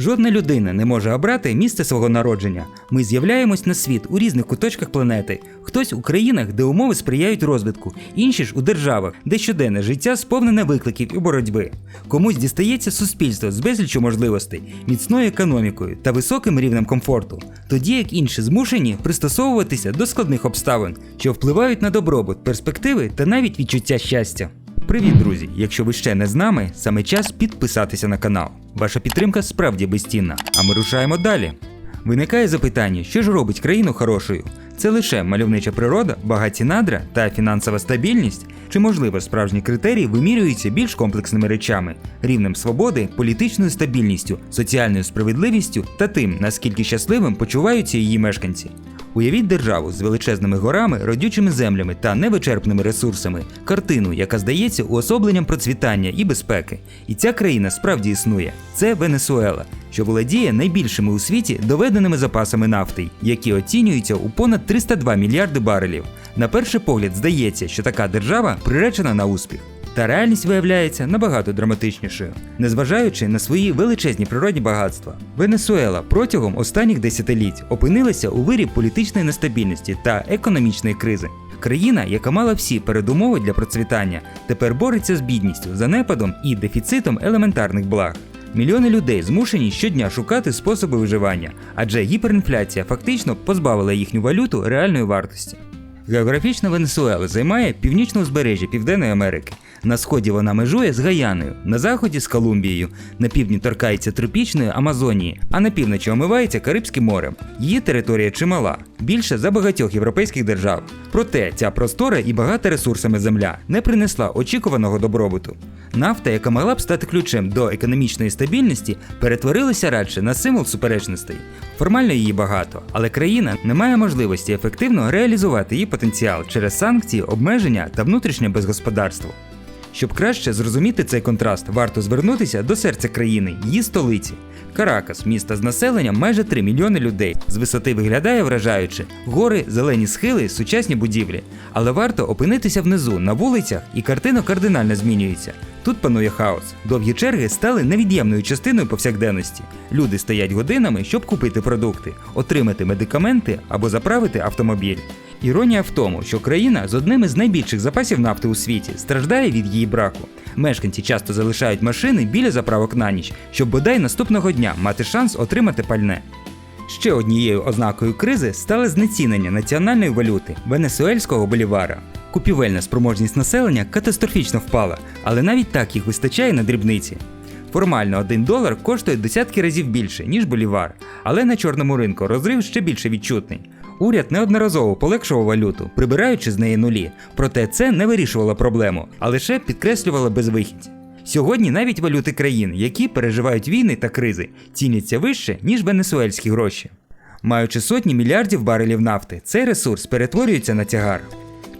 Жодна людина не може обрати місце свого народження. Ми з'являємось на світ у різних куточках планети. Хтось у країнах, де умови сприяють розвитку, інші ж у державах, де щоденне життя сповнене викликів і боротьби. Комусь дістається суспільство з безліччю можливостей, міцною економікою та високим рівнем комфорту, тоді як інші змушені пристосовуватися до складних обставин, що впливають на добробут, перспективи та навіть відчуття щастя. Привіт, друзі! Якщо ви ще не з нами, саме час підписатися на канал. Ваша підтримка справді безцінна, а ми рушаємо далі. Виникає запитання, що ж робить країну хорошою? Це лише мальовнича природа, багаті надра та фінансова стабільність? Чи можливо справжні критерії вимірюються більш комплексними речами, рівнем свободи, політичною стабільністю, соціальною справедливістю та тим, наскільки щасливим почуваються її мешканці? Уявіть державу з величезними горами, родючими землями та невичерпними ресурсами, картину, яка здається уособленням процвітання і безпеки. І ця країна справді існує. Це Венесуела, що володіє найбільшими у світі доведеними запасами нафти, які оцінюються у понад 302 мільярди барелів. На перший погляд здається, що така держава приречена на успіх. Та реальність виявляється набагато драматичнішою, незважаючи на свої величезні природні багатства. Венесуела протягом останніх десятиліть опинилася у вирі політичної нестабільності та економічної кризи. Країна, яка мала всі передумови для процвітання, тепер бореться з бідністю, занепадом і дефіцитом елементарних благ. Мільйони людей змушені щодня шукати способи виживання, адже гіперінфляція фактично позбавила їхню валюту реальної вартості. Географічно Венесуела займає північне узбережжя Південної Америки. На сході вона межує з Гаяною, на заході з Колумбією, на півдні торкається тропічної Амазонії, а на півночі омивається Карибським морем. Її територія чимала, більше за багатьох європейських держав. Проте ця простора і багата ресурсами земля не принесла очікуваного добробуту. Нафта, яка могла б стати ключем до економічної стабільності, перетворилася радше на символ суперечностей. Формально її багато, але країна не має можливості ефективно реалізувати її потенціал через санкції, обмеження та внутрішнє безгосподарство. Щоб краще зрозуміти цей контраст, варто звернутися до серця країни, її столиці. Каракас, місто з населенням майже 3 мільйони людей. З висоти виглядає вражаюче: гори, зелені схили, сучасні будівлі. Але варто опинитися внизу на вулицях, і картина кардинально змінюється. Тут панує хаос. Довгі черги стали невід'ємною частиною повсякденності. Люди стоять годинами, щоб купити продукти, отримати медикаменти або заправити автомобіль. Іронія в тому, що країна з одним із найбільших запасів нафти у світі страждає від її браку. Мешканці часто залишають машини біля заправок на ніч, щоб бодай наступного дня мати шанс отримати пальне. Ще однією ознакою кризи стало знецінення національної валюти венесуельського болівара. Купівельна спроможність населення катастрофічно впала, але навіть так їх вистачає на дрібниці. Формально 1 долар коштує десятки разів більше, ніж болівар, але на чорному ринку розрив ще більше відчутний. Уряд неодноразово полегшував валюту, прибираючи з неї нулі, проте це не вирішувало проблему, а лише підкреслювало безвихідь. Сьогодні навіть валюти країн, які переживають війни та кризи, ціняться вище, ніж венесуельські гроші. Маючи сотні мільярдів барелів нафти, цей ресурс перетворюється на тягар.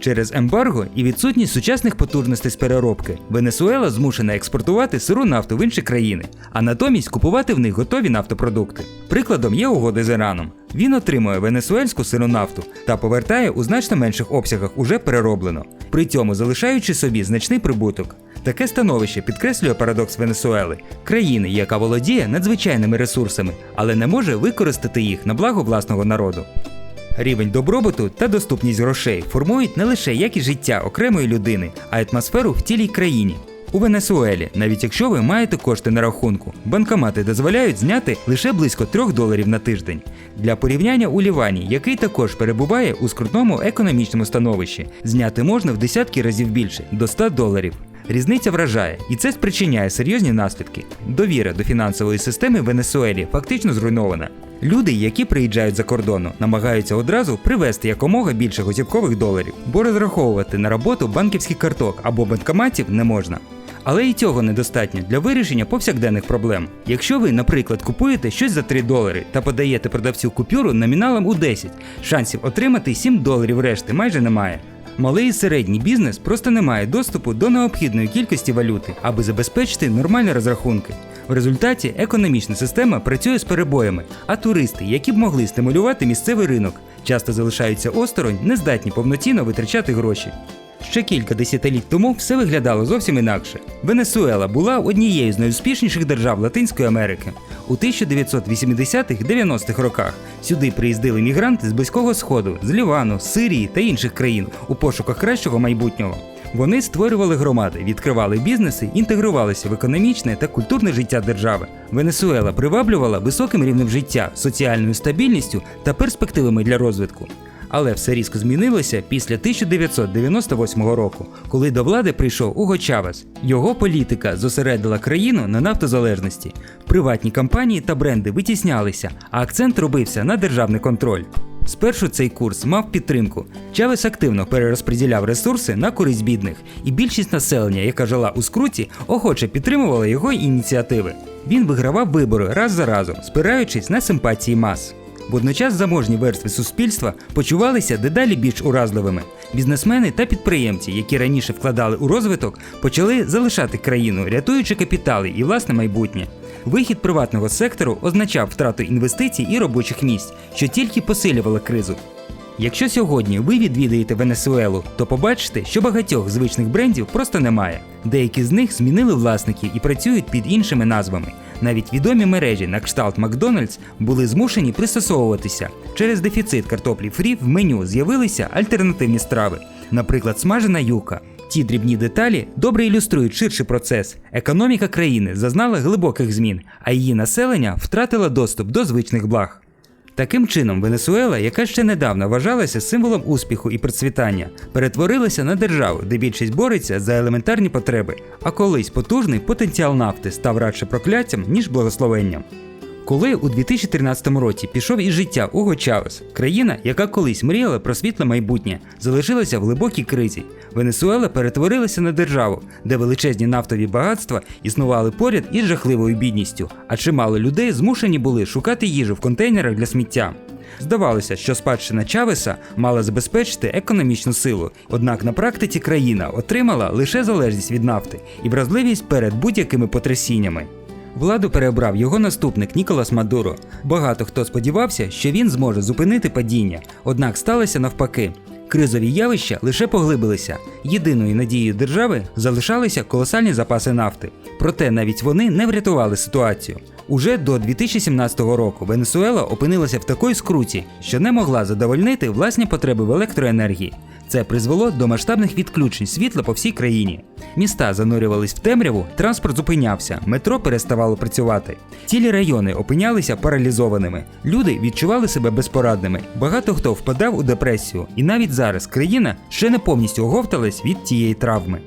Через ембарго і відсутність сучасних потужностей з переробки Венесуела змушена експортувати сиру нафту в інші країни, а натомість купувати в них готові нафтопродукти. Прикладом є угоди з Іраном. Він отримує венесуельську сиру нафту та повертає у значно менших обсягах уже перероблено, при цьому залишаючи собі значний прибуток. Таке становище підкреслює парадокс Венесуели, країни, яка володіє надзвичайними ресурсами, але не може використати їх на благо власного народу. Рівень добробуту та доступність грошей формують не лише якість життя окремої людини, а й атмосферу в цілій країні. У Венесуелі, навіть якщо ви маєте кошти на рахунку, банкомати дозволяють зняти лише близько 3 доларів на тиждень. Для порівняння у Лівані, який також перебуває у скрутному економічному становищі, зняти можна в десятки разів більше до 100 доларів. Різниця вражає, і це спричиняє серйозні наслідки. Довіра до фінансової системи в Венесуелі фактично зруйнована. Люди, які приїжджають за кордону, намагаються одразу привезти якомога більше готівкових доларів, бо розраховувати на роботу банківських карток або банкоматів не можна. Але і цього недостатньо для вирішення повсякденних проблем. Якщо ви, наприклад, купуєте щось за 3 долари та подаєте продавцю купюру номіналом у 10, шансів отримати 7 доларів решти майже немає. Малий і середній бізнес просто не має доступу до необхідної кількості валюти, аби забезпечити нормальні розрахунки. В результаті економічна система працює з перебоями, а туристи, які б могли стимулювати місцевий ринок, часто залишаються осторонь, не здатні повноцінно витрачати гроші. Ще кілька десятиліть тому все виглядало зовсім інакше. Венесуела була однією з найуспішніших держав Латинської Америки. У 1980-90-х роках сюди приїздили мігранти з Близького Сходу, з Лівану, Сирії та інших країн у пошуках кращого майбутнього. Вони створювали громади, відкривали бізнеси, інтегрувалися в економічне та культурне життя держави. Венесуела приваблювала високим рівнем життя, соціальною стабільністю та перспективами для розвитку. Але все різко змінилося після 1998 року, коли до влади прийшов Уго Чавес. Його політика зосередила країну на нафтозалежності. Приватні компанії та бренди витіснялися, а акцент робився на державний контроль. Спершу цей курс мав підтримку. Чавес активно перерозподіляв ресурси на користь бідних, і більшість населення, яка жила у скруті, охоче підтримувала його ініціативи. Він вигравав вибори раз за разом, спираючись на симпатії мас. Водночас заможні верстви суспільства почувалися дедалі більш уразливими. Бізнесмени та підприємці, які раніше вкладали у розвиток, почали залишати країну, рятуючи капітали і власне майбутнє. Вихід приватного сектору означав втрату інвестицій і робочих місць, що тільки посилювало кризу. Якщо сьогодні ви відвідаєте Венесуелу, то побачите, що багатьох звичних брендів просто немає. Деякі з них змінили власників і працюють під іншими назвами. Навіть відомі мережі на кшталт Макдональдс були змушені пристосовуватися. Через дефіцит картоплі фрі в меню з'явилися альтернативні страви, наприклад, смажена юка. Ті дрібні деталі добре ілюструють ширший процес. Економіка країни зазнала глибоких змін, а її населення втратило доступ до звичних благ. Таким чином, Венесуела, яка ще недавно вважалася символом успіху і процвітання, перетворилася на державу, де більшість бореться за елементарні потреби, а колись потужний потенціал нафти став радше прокляттям, ніж благословенням. Коли у 2013 році пішов із життя Уго Чавес, країна, яка колись мріяла про світле майбутнє, залишилася в глибокій кризі. Венесуела перетворилася на державу, де величезні нафтові багатства існували поряд із жахливою бідністю, а чимало людей змушені були шукати їжу в контейнерах для сміття. Здавалося, що спадщина Чавеса мала забезпечити економічну силу, однак на практиці країна отримала лише залежність від нафти і вразливість перед будь-якими потрясіннями. Владу переобрав його наступник Ніколас Мадуро. Багато хто сподівався, що він зможе зупинити падіння, однак сталося навпаки. Кризові явища лише поглибилися. Єдиною надією держави залишалися колосальні запаси нафти. Проте навіть вони не врятували ситуацію. Уже до 2017 року Венесуела опинилася в такій скруті, що не могла задовольнити власні потреби в електроенергії. Це призвело до масштабних відключень світла по всій країні. Міста занурювались в темряву, транспорт зупинявся, метро переставало працювати. Цілі райони опинялися паралізованими. Люди відчували себе безпорадними. Багато хто впадав у депресію, і навіть зараз країна ще не повністю оговталась від тієї травми.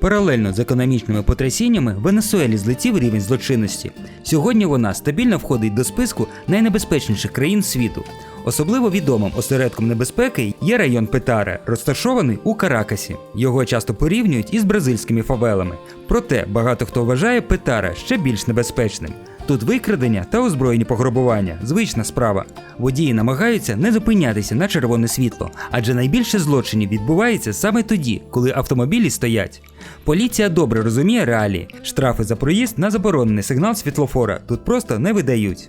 Паралельно з економічними потрясіннями в Венесуелі злетів рівень злочинності. Сьогодні вона стабільно входить до списку найнебезпечніших країн світу. Особливо відомим осередком небезпеки є район Петаре, розташований у Каракасі. Його часто порівнюють із бразильськими фавелами. Проте багато хто вважає Петаре ще більш небезпечним. Тут викрадення та озброєні пограбування звична справа. Водії намагаються не зупинятися на червоне світло, адже найбільше злочинів відбувається саме тоді, коли автомобілі стоять. Поліція добре розуміє реалії, штрафи за проїзд на заборонений сигнал світлофора тут просто не видають.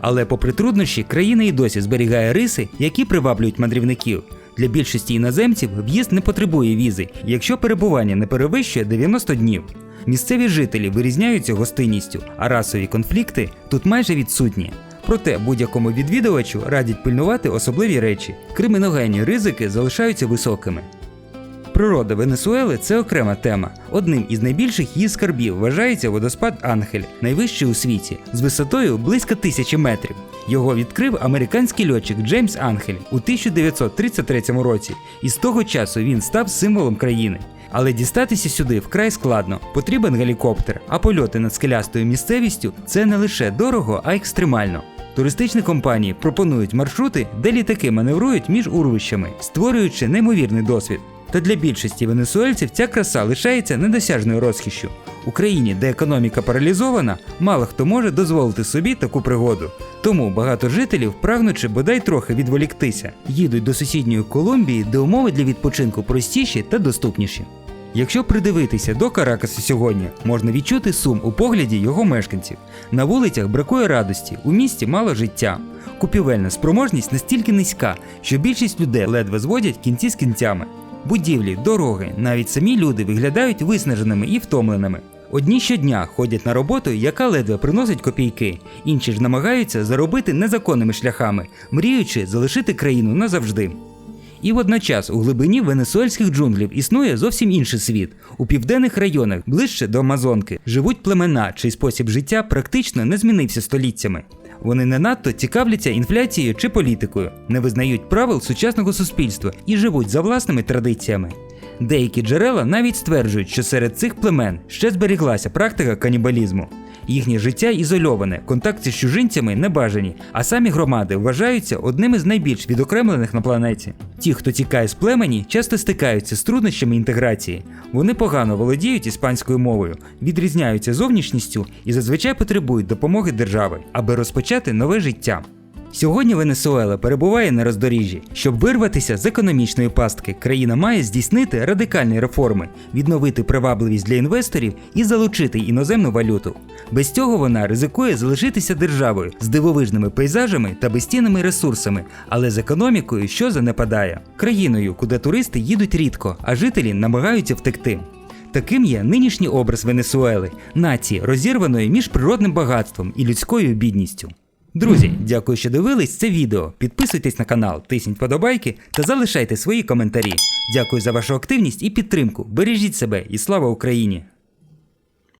Але попри труднощі, країна і досі зберігає риси, які приваблюють мандрівників. Для більшості іноземців в'їзд не потребує візи, якщо перебування не перевищує 90 днів. Місцеві жителі вирізняються гостинністю, а расові конфлікти тут майже відсутні. Проте будь-якому відвідувачу радять пильнувати особливі речі. Криміногенні ризики залишаються високими. Природа Венесуели це окрема тема. Одним із найбільших її скарбів вважається водоспад Ангель, найвищий у світі, з висотою близько тисячі метрів. Його відкрив американський льотчик Джеймс Ангель у 1933 році, і з того часу він став символом країни. Але дістатися сюди вкрай складно, потрібен гелікоптер, а польоти над скелястою місцевістю це не лише дорого, а й екстремально. Туристичні компанії пропонують маршрути, де літаки маневрують між урвищами, створюючи неймовірний досвід. Та для більшості венесуельців ця краса лишається недосяжною розкішшю. У країні, де економіка паралізована, мало хто може дозволити собі таку пригоду. Тому багато жителів, прагнучи бодай трохи відволіктися, їдуть до сусідньої Колумбії, де умови для відпочинку простіші та доступніші. Якщо придивитися до Каракасу сьогодні, можна відчути сум у погляді його мешканців. На вулицях бракує радості, у місті мало життя. Купівельна спроможність настільки низька, що більшість людей ледве зводять кінці з кінцями. Будівлі, дороги, навіть самі люди виглядають виснаженими і втомленими. Одні щодня ходять на роботу, яка ледве приносить копійки, інші ж намагаються заробити незаконними шляхами, мріючи залишити країну назавжди. І водночас у глибині венесуельських джунглів існує зовсім інший світ. У південних районах, ближче до Амазонки, живуть племена, чий спосіб життя практично не змінився століттями. Вони не надто цікавляться інфляцією чи політикою, не визнають правил сучасного суспільства і живуть за власними традиціями. Деякі джерела навіть стверджують, що серед цих племен ще зберіглася практика канібалізму. Їхнє життя ізольоване, контакти з чужинцями не бажані, а самі громади вважаються одними з найбільш відокремлених на планеті. Ті, хто тікає з племені, часто стикаються з труднощами інтеграції. Вони погано володіють іспанською мовою, відрізняються зовнішністю і зазвичай потребують допомоги держави, аби розпочати нове життя. Сьогодні Венесуела перебуває на роздоріжжі. Щоб вирватися з економічної пастки, країна має здійснити радикальні реформи, відновити привабливість для інвесторів і залучити іноземну валюту. Без цього вона ризикує залишитися державою з дивовижними пейзажами та безцінними ресурсами, але з економікою, що занепадає, країною, куди туристи їдуть рідко, а жителі намагаються втекти. Таким є нинішній образ Венесуели, нації, розірваної між природним багатством і людською бідністю. Друзі, дякую, що дивились це відео. Підписуйтесь на канал, тисніть подобайки та залишайте свої коментарі. Дякую за вашу активність і підтримку. Бережіть себе і слава Україні!